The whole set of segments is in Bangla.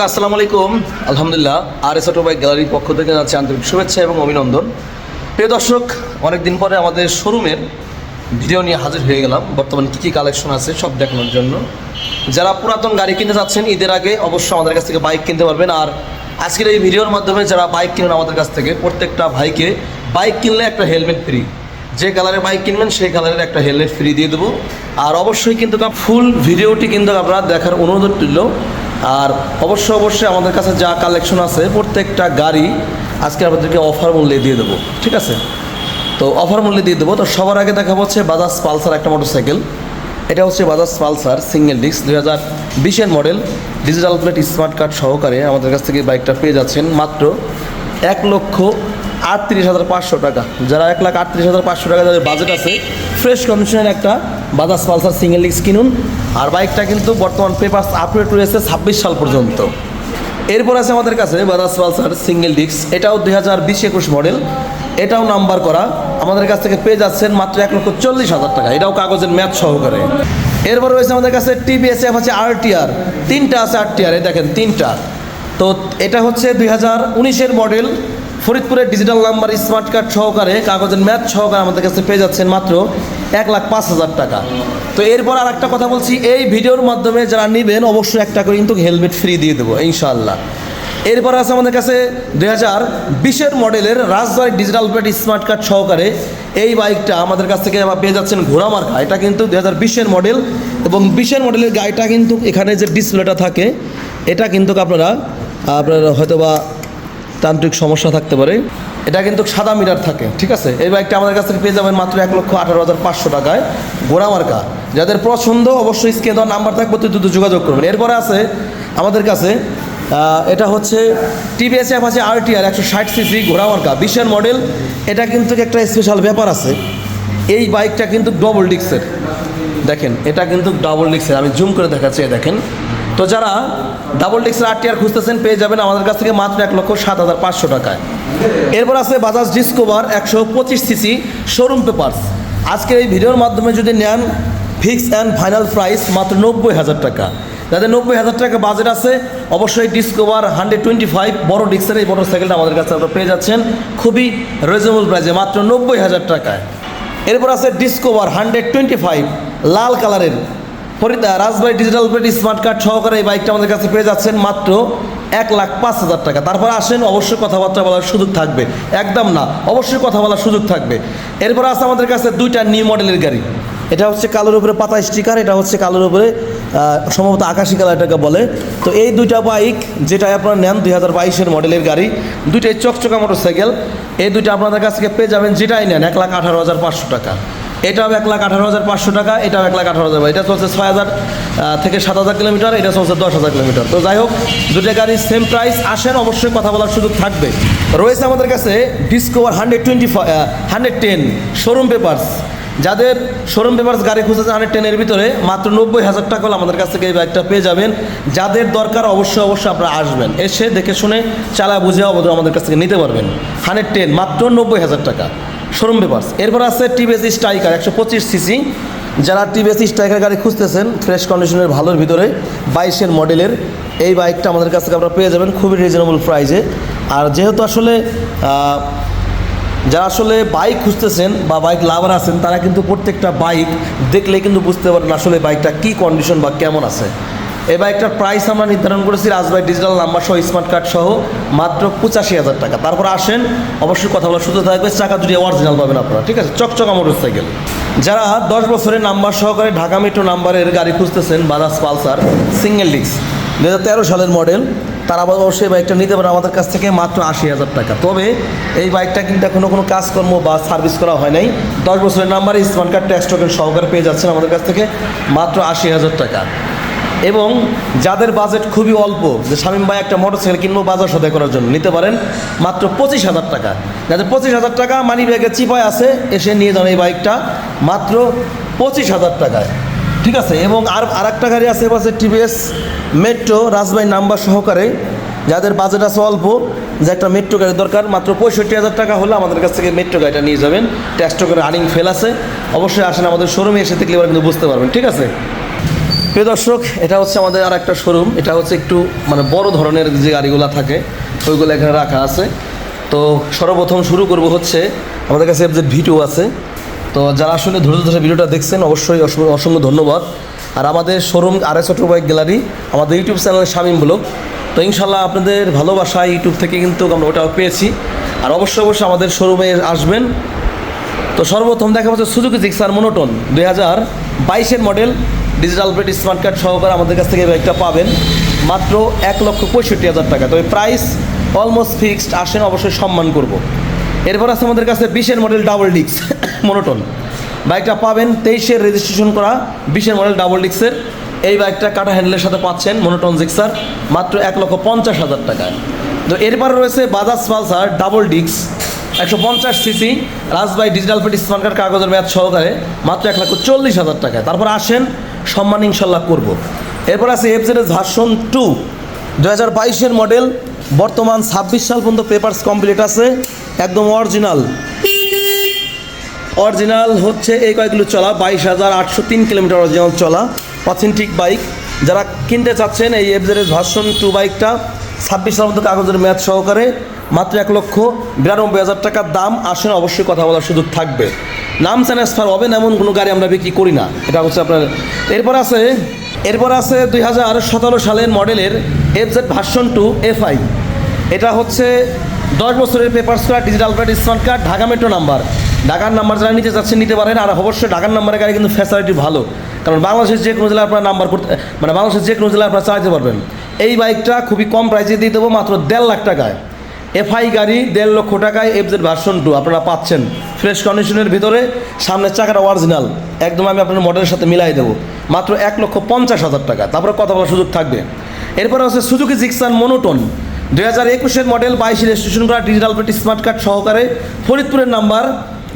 কাকা আসসালামু আলাইকুম। আলহামদুলিল্লাহ আর এস অটো বাইক গ্যালারির পক্ষ থেকে জানাচ্ছি আন্তরিক শুভেচ্ছা এবং অভিনন্দন। প্রিয় দর্শক, অনেকদিন পরে আমাদের শোরুমের ভিডিও নিয়ে হাজির হয়ে গেলাম। বর্তমানে কী কী কালেকশন আছে সব দেখানোর জন্য। যারা পুরাতন গাড়ি কিনতে যাচ্ছেন ঈদের আগে অবশ্যই আমাদের কাছ থেকে বাইক কিনতে পারবেন। আর আজকের এই ভিডিওর মাধ্যমে যারা বাইক কিনেন আমাদের কাছ থেকে, প্রত্যেকটা ভাইকে বাইক কিনলে একটা হেলমেট ফ্রি যে কালারের বাইক কিনবেন, সেই কালারের একটা হেলমেট ফ্রি দিয়ে দেবো। আর অবশ্যই কিন্তু ফুল ভিডিওটি কিন্তু আপনারা দেখার অনুরোধ রইল। আর অবশ্য অবশ্যই আমাদের কাছে যা কালেকশন আছে, প্রত্যেকটা গাড়ি আজকে আপনাদেরকে অফার মূল্যে দিয়ে দেবো, ঠিক আছে? তো অফার মূল্যে দিয়ে দেবো। তো সবার আগে দেখা হচ্ছে বাজাজ পালসার একটা মোটরসাইকেল এটা হচ্ছে বাজাজ পালসার সিঙ্গেল ডিস্ক দুই হাজার বিশের model digital plate smart card সহকারে আমাদের কাছ থেকে বাইকটা পেয়ে যাচ্ছেন। মাত্র এক লক্ষ আটত্রিশ হাজার পাঁচশো টাকা। যারা এক লাখ আটত্রিশ হাজার পাঁচশো টাকা যাদের বাজেট আছে ফ্রেশ কন্ডিশনের একটা বাজাজ পালসার সিঙ্গেল ডিস্ক কিনুন। আর বাইকটা কিন্তু বর্তমান পেপার আপডেট রয়েছে ছাব্বিশ সাল পর্যন্ত। এরপর আছে আমাদের কাছে বাজাজ পালসার সিঙ্গেল ডিস্ক। এটাও দুই হাজার বিশ একুশ মডেল। এটাও নাম্বার করা। আমাদের কাছ থেকে পেয়ে যাচ্ছেন মাত্র এক লক্ষ চল্লিশ হাজার টাকা। এটাও কাগজের ম্যাচ সহকারে। এরপর রয়েছে আমাদের কাছে টিভিএস এফ আছে আরটিআর। তিনটা আছে আরটিআর। এই দেখেন, তিনটা। তো এটা হচ্ছে দুই হাজার উনিশের মডেল। ফরিদপুরের ডিজিটাল নাম্বার, স্মার্ট কার্ড সহকারে, কাগজের ম্যাচ সহকারে আমাদের কাছে পেয়ে যাচ্ছেন মাত্র এক লাখ পাঁচ হাজার টাকা। তো এরপর আর একটা কথা বলছি, এই ভিডিওর মাধ্যমে যারা নেবেন, অবশ্যই একটা করে কিন্তু হেলমেট ফ্রি দিয়ে দেবো, ইনশাআল্লাহ। এরপর আছে আমাদের কাছে দুই হাজার বিশের মডেলের Rajbari digital plate smart card সহকারে এই বাইকটা আমাদের কাছ থেকে পেয়ে যাচ্ছেন ঘোড়া মার্কা। এটা কিন্তু দুই হাজার বিশের মডেল এবং বিশের মডেলের গাড়িটা কিন্তু এখানে যে ডিসপ্লেটা থাকে, এটা কিন্তু আপনারা, আপনার হয়তো বা তান্ত্রিক সমস্যা থাকতে পারে। এটা কিন্তু সাদা মিটার থাকে, ঠিক আছে? এই বাইকটা আমাদের কাছ থেকে পেয়ে যাবেন মাত্র এক লক্ষ আঠারো হাজার পাঁচশো টাকায় গোড়া মার্কা। যাদের পছন্দ, অবশ্যই স্ক্রিনে দেওয়ার নাম্বার থাকবে, অতি দ্রুত যোগাযোগ করবেন। এরপরে আছে আমাদের কাছে এটা হচ্ছে টিভিএস এফ আছে আরটিআর একশো ষাট সিসি ঘোড়া মার্কা, বিশের মডেল। এটা কিন্তু একটা স্পেশাল ব্যাপার আছে। এই বাইকটা কিন্তু ডবল ডিক্সের দেখেন, এটা কিন্তু ডাবল ডিক্সের আমি জুম করে দেখাচ্ছি দেখেন। তো যারা ডাবল ডিক্সের আর টিআর খুঁজতেছেন, পেয়ে যাবেন আমাদের কাছ থেকে মাত্র এক লক্ষ সাত হাজার পাঁচশো টাকায়। এরপর আছে বাজাজ ডিসকোভার একশো পঁচিশ সিসি শোরুম পেপার্স আজকের এই ভিডিওর মাধ্যমে যদি নেন ফিক্স অ্যান্ড ফাইনাল প্রাইস মাত্র নব্বই হাজার টাকা। যাদের নব্বই হাজার টাকা বাজেট আছে, অবশ্যই ডিসকোভার হান্ড্রেড টোয়েন্টি ফাইভ বড় ডিক্সের এই মোটরসাইকেলটা আমাদের কাছে আপনারা পেয়ে যাচ্ছেন খুবই রিজনেবল প্রাইসে মাত্র নব্বই হাজার টাকায়। এরপর আছে ডিসকোভার হান্ড্রেড টোয়েন্টি ফাইভ লাল কালারের Farida, Rajbari digital plate smart card সহকারে এই বাইকটা আমাদের কাছে পেয়ে যাচ্ছেন মাত্র এক লাখ পাঁচ হাজার টাকা। তারপর আসেন, অবশ্যই কথাবার্তা বলার সুযোগ থাকবে। একদম না, অবশ্যই কথা বলার সুযোগ থাকবে। এরপর আছে আমাদের কাছে দুইটা নিউ মডেলের গাড়ি। এটা হচ্ছে কালোর উপরে পাতা স্টিকার এটা হচ্ছে কালোর উপরে সম্ভবত আকাশি কালার এটাকে বলে। তো এই দুইটা বাইক যেটা আপনারা নেন দুই হাজার বাইশের মডেলের গাড়ি, দুইটাই চকচকা মোটরসাইকেল এই দুইটা আপনাদের কাছ থেকে পেয়ে যাবেন, যেটাই নেন, এক লাখ আঠারো হাজার পাঁচশো টাকা। এটাও এক লাখ আঠারো হাজার পাঁচশো টাকা, এটাও এক লাখ আঠারো হাজার এটা চলছে ছয় হাজার থেকে সাত হাজার কিলোমিটার, এটা চলছে দশ হাজার কিলোমিটার। তো যাই হোক দুটো গাড়ির সেম প্রাইস আসেন, অবশ্যই কথা বলার সুযোগ থাকবে। রয়েছে আমাদের কাছে Discover hundred twenty hundred ten showroom papers যাদের শোরুম পেপার্স গাড়ি খুঁজেছে হান্ড্রেড টেনের ভিতরে, মাত্র নব্বই হাজার টাকা হলে আমাদের কাছ থেকে এই বাইকটা পেয়ে যাবেন। যাদের দরকার, অবশ্যই অবশ্যই আপনারা আসবেন। এসে দেখে শুনে চালা বুঝে অবশ্যই আমাদের কাছ থেকে নিতে পারবেন। হান্ড্রেড টেন মাত্র নব্বই হাজার টাকা। Showroom papers. এরপর আছে টিভিএস স্ট্রাইকার একশো পঁচিশ সিসি। যারা টিভিএস স্ট্রাইকার গাড়ি খুঁজতেছেন ফ্রেশ কন্ডিশনের ভালোর ভিতরে বাইশের মডেলের এই বাইকটা আমাদের কাছ থেকে আপনারা পেয়ে যাবেন খুবই রিজনেবল প্রাইসে আর যেহেতু আসলে যারা আসলে বাইক খুঁজতেছেন বা বাইক লাভার আছেন, তারা কিন্তু প্রত্যেকটা বাইক দেখলে কিন্তু বুঝতে পারেন আসলে বাইকটা কি কন্ডিশন বা কেমন আছে। এই বাইকটার প্রাইস আমরা নির্ধারণ করেছি রাজবাই ডিজিটাল নাম্বার সহ স্মার্ট কার্ড সহ মাত্র পঁচাশি হাজার টাকা। তারপর আসেন, অবশ্যই কথা বলার সুযোগ থাকবে, চাকা দুটি অরিজিনাল পাবেন আপনারা, ঠিক আছে? চকচকা মোটর সাইকেল যারা দশ বছরের নাম্বার সহকারে ঢাকা মেট্রো নাম্বারের গাড়ি খুঁজতেছেন বাজাজ পালসার সিঙ্গেল ডিস্ক দু হাজার তেরো সালের মডেল তারা আবার অবশ্যই বাইকটা নিতে পারে আমাদের কাছ থেকে মাত্র আশি হাজার টাকা। তবে এই বাইকটা কিন্তু এখনও কোনো কাজকর্ম বা সার্ভিস করা হয় নাই। দশ বছরের নাম্বারে স্মার্ট কার্ড ট্যাক্স টোকেন সহকারে পেয়ে যাচ্ছেন আমাদের কাছ থেকে মাত্র আশি হাজার টাকা। এবং যাদের বাজেট খুবই অল্প, যে শামীম ভাই একটা মোটরসাইকেল কিনবো বাজার সদাই করার জন্য, নিতে পারেন মাত্র পঁচিশ হাজার টাকা। যাদের পঁচিশ হাজার টাকা মানি ব্যাগে চিপায় আছে, এসে নিয়ে যান এই বাইকটা মাত্র পঁচিশ হাজার টাকায়। ঠিক আছে? এবং আর আর একটা গাড়ি আছে পাশে টিভিএস মেট্রো রাজবাই নাম্বার সহকারে। যাদের বাজেট আছে অল্প, যে একটা মেট্রো গাড়ি দরকার, মাত্র পঁয়ষট্টি হাজার টাকা হলে আমাদের কাছ থেকে মেট্রো গাড়িটা নিয়ে যাবেন। ট্যাক্সটো করে রানিং ফেল আছে। অবশ্যই আসেন আমাদের শোরুমে এসে দেখলে এবার কিন্তু বুঝতে পারবেন। ঠিক আছে? প্রিয় দর্শক, এটা হচ্ছে আমাদের আর একটা শোরুম এটা হচ্ছে একটু মানে বড় ধরনের যে গাড়িগুলো থাকে, ওইগুলো এখানে রাখা আছে। তো সর্বপ্রথম শুরু করব হচ্ছে, আমাদের কাছে যে ভিডিও আছে। তো যারা আসলে ধৈর্য ধরে ভিডিওটা দেখছেন, অবশ্যই অসংখ্য- ধন্যবাদ। আর আমাদের showroom R S auto bike gallery আমাদের ইউটিউব চ্যানেল শামিম ব্লগ তো ইনশাল্লাহ আপনাদের ভালোবাসা ইউটিউব থেকে কিন্তু আমরা ওটাও পেয়েছি। আর অবশ্যই অবশ্যই আমাদের শোরুমে আসবেন। তো সর্বপ্রথম দেখা হচ্ছে সুজুকি জিক্সার মোনোটন দুই হাজার বাইশের model digital plate smart card সহকারে আমাদের কাছ থেকে বাইকটা পাবেন। মাত্র এক লক্ষ পঁয়ষট্টি হাজার টাকা। তবে প্রাইস অলমোস্ট ফিক্সড আসেন অবশ্যই সম্মান করব। এরপর আছে আমাদের কাছে বিশের মডেল ডাবল ডিক্স মোনোটন বাইকটা পাবেন তেইশের রেজিস্ট্রেশন করা বিশের মডেল ডাবল ডিক্সের এই বাইকটা কাটা হ্যান্ডেলের সাথে পাচ্ছেন মোনোটন জিক্সার মাত্র এক লক্ষ পঞ্চাশ হাজার টাকায়। তো এরপর রয়েছে বাজাজ পালসার ডাবল ডিক্স একশো পঞ্চাশ সিসি রাজবাই ডিজিটাল পেটি স্মার্ট কার্ড কাগজের মেয়াদ সহকারে মাত্র এক লক্ষ চল্লিশ হাজার টাকায় তারপর আসেন সম্মান ইনশাল্লাহ করব। এরপর আছে এফজেডএস ভার্সন টু দু হাজার বাইশের মডেল বর্তমান ছাব্বিশ সাল পর্যন্ত পেপারস কমপ্লিট আছে, একদম অরিজিনাল অরিজিনাল হচ্ছে এই কয়েকগুলো চলা, বাইশ হাজার আটশো তিন কিলোমিটার অরিজিনাল চলা অথেন্টিক বাইক যারা কিনতে চাচ্ছেন এই এফজেডএস ভার্সন টু বাইকটা ছাব্বিশ সাল মতো কাগজের মেয়াদ সহকারে মাত্র এক লক্ষ বিরানব্বই হাজার টাকার দাম। আসেন, অবশ্যই কথা বলার সুযোগ থাকবে। নাম ট্রান্সফার হবেন, এমন কোনো গাড়ি আমরা বিক্রি করি না। এটা হচ্ছে আপনার এরপর আছে এরপর আছে দুই হাজার সতেরো সালের মডেলের F Z version two FI. এটা হচ্ছে দশ বছরের papers card digital card smart card Dhaka metro number ঢাকার নাম্বার যারা নিতে চাচ্ছেন, নিতে পারেন। আর অবশ্যই ঢাকার নাম্বারের গাড়ি কিন্তু ফ্যাসিলিটি ভালো। কারণ বাংলাদেশের যে কোনো জেলায় আপনার নাম্বার করতে মানে বাংলাদেশের যে কোনো জেলায় আপনারা চালাতে পারবেন। এই বাইকটা খুবই কম প্রাইসে দিয়ে দেবো, মাত্র দেড় লাখ টাকায়। এফআই গাড়ি দেড় লক্ষ টাকায় এফজেড ভার্সন টু আপনারা পাচ্ছেন। ফ্রেশ কন্ডিশনের ভিতরে সামনের চাকাটা অরিজিনাল একদম আমি আপনার মডেলের সাথে মিলাই দেবো। মাত্র এক লক্ষ পঞ্চাশ হাজার টাকা। তারপরে কথা বলার সুযোগ থাকবে। এরপরে হচ্ছে সুজুকি জিক্সান মনোটন দুই হাজার একুশের মডেল বাইশে রেজিস্ট্রেশন করা ডিজিটাল পেটি স্মার্ট কার্ড সহকারে। ফরিদপুরের নাম্বার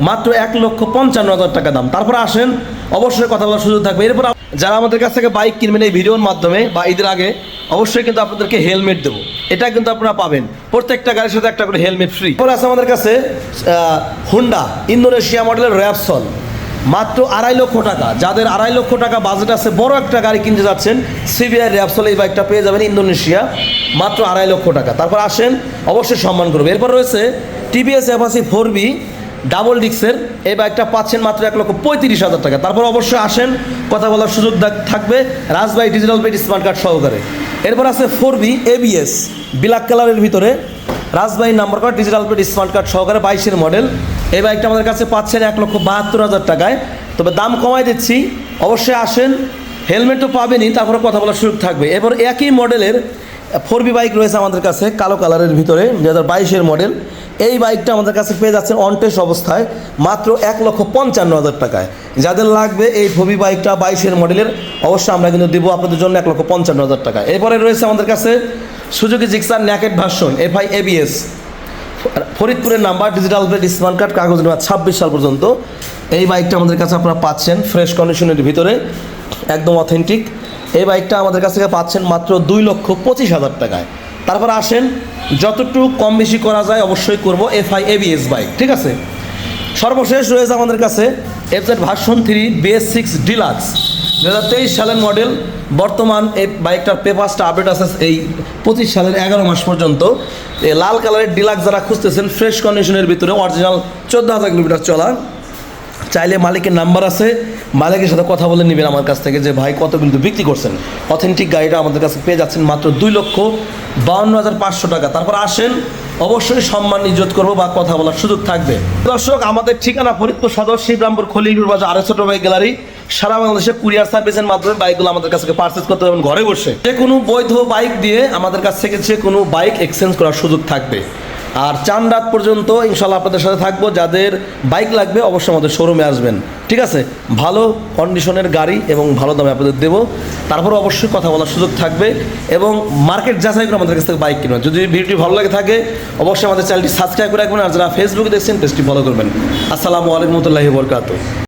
মাত্র এক লক্ষ পঞ্চান্ন হাজার টাকা দাম। তারপরে আসেন অবশ্যই কথা বলার সুযোগ থাকবে। এরপর যারা আমাদের কাছ থেকে বাইক কিনবেন এই ভিডিওর মাধ্যমে বা ঈদের আগে, অবশ্যই কিন্তু আপনাদেরকে হেলমেট দেবো। এটা কিন্তু আপনারা পাবেন। প্রত্যেকটা গাড়ির সাথে একটা করে হেলমেট ফ্রি পরে আছে আমাদের কাছে হুন্ডা ইন্দোনেশিয়া মডেলের র্যাপসল মাত্র আড়াই লক্ষ টাকা। যাদের আড়াই লক্ষ টাকা বাজেট আছে, বড় একটা গাড়ি কিনতে যাচ্ছেন সিবিআই র্যাপসল এই বাইকটা পেয়ে যাবেন ইন্দোনেশিয়া মাত্র আড়াই লক্ষ টাকা। তারপর আসেন, অবশ্যই সম্মান করবে এরপর রয়েছে TVS Apache four B double ডিক্সের, এই বাইকটা পাচ্ছেন মাত্র এক লক্ষ পঁয়ত্রিশ হাজার টাকা। তারপর অবশ্যই আসেন, কথা বলার সুযোগ থাকবে রাজবাই ডিজিটাল পেট স্মার্ট কার্ড সহকারে। এরপর আছে ফোর বি এবিএস ব্ল্যাক কালারের ভিতরে রাজবাই নাম্বার কার্ড ডিজিটাল পেট স্মার্ট কার্ড সহকারে বাইশের মডেল এই বাইকটা আমাদের কাছে পাচ্ছেন এক লক্ষ বাহাত্তর হাজার টাকায়। তবে দাম কমাই দিচ্ছি, অবশ্যই আসেন হেলমেট তো পাবেনই, তারপরে কথা বলার সুযোগ থাকবে। এরপর একই মডেলের ফোর বি বাইক রয়েছে আমাদের কাছে, কালো কালারের ভিতরে দু হাজার বাইশের মডেল। এই বাইকটা আমাদের কাছে পেয়ে যাচ্ছেন অনটেস্ট অবস্থায়, মাত্র এক লক্ষ পঞ্চান্ন হাজার টাকায়। যাদের লাগবে এই ফোবি বাইকটা বাইশের মডেলের, অবশ্যই আমরা কিন্তু দেবো আপনাদের জন্য এক লক্ষ পঞ্চান্ন হাজার টাকা এরপরে রয়েছে আমাদের কাছে Suzuki Gixxer naked version FI ABS ফরিদপুরের number digital plate smart card কাগজ নেওয়া ছাব্বিশ সাল পর্যন্ত। এই বাইকটা আমাদের কাছে আপনারা পাচ্ছেন ফ্রেশ কন্ডিশনের ভিতরে, একদম অথেন্টিক এই বাইকটা আমাদের কাছ থেকে পাচ্ছেন মাত্র দুই লক্ষ পঁচিশ হাজার টাকায়। তারপর আসেন, যতটুকু কম বেশি করা যায় অবশ্যই করব এফআই এবিএস বাইক ঠিক আছে? সর্বশেষ রয়েছে আমাদের কাছে FZ version three BS six deluxe দু হাজার তেইশ সালের মডেল বর্তমান এই বাইকটার পেপারসটা আপডেট আছে এই পঁচিশ সালের এগারো মাস পর্যন্ত। এই লাল কালারের ডিলাক্স যারা খুঁজতেছেন ফ্রেশ কন্ডিশনের ভিতরে অরিজিনাল চোদ্দ হাজার কিলোমিটার চলা। চাইলে মালিকের নাম্বার আছে, মালিকের সাথে কথা বলে নেবেন আমার কাছ থেকে যে, ভাই, কত কিন্তু বিক্রি করছেন? অথেন্টিক গাড়িটা আমাদের কাছে পেয়ে যাচ্ছেন মাত্র দুই লক্ষ বাউন্ন হাজার পাঁচশো টাকা। তারপর আসেন, অবশ্যই সম্মান, ইজ্জত করব বা কথা বলার সুযোগ থাকবে। দর্শক, আমাদের ঠিকানা ফরিদপুর সদর, শিবরামপুর খলিপুর বাজার আড়াই ছোট বাইক গ্যালারি। সারা বাংলাদেশে কুরিয়ার সার্ভিসের মাধ্যমে বাইকগুলো আমাদের কাছ থেকে পারচেস করতে পারবেন ঘরে বসে। যে কোনো বৈধ বাইক দিয়ে আমাদের কাছ থেকে যে কোনো বাইক এক্সচেঞ্জ করার সুযোগ থাকবে। আর চান রাত পর্যন্ত ইনশাল্লাহ আপনাদের সাথে থাকব। যাদের বাইক লাগবে, অবশ্যই আমাদের শোরুমে আসবেন। ঠিক আছে? ভালো কন্ডিশনের গাড়ি এবং ভালো দামে আপনাদের দেবো। তারপর অবশ্যই কথা বলার সুযোগ থাকবে এবং মার্কেট যাচাই করে আমাদের কাছ থেকে বাইক কিনবেন। যদি ভিডিওটি ভালো লাগে থাকে, অবশ্যই আমাদের চ্যানেলটি সাবস্ক্রাইব করে রাখবেন। আর যারা ফেসবুকে দেখছেন পেজটি ফলো করবেন। আসসালামু আলাইকুম রহমতুল্লাহি বরকাত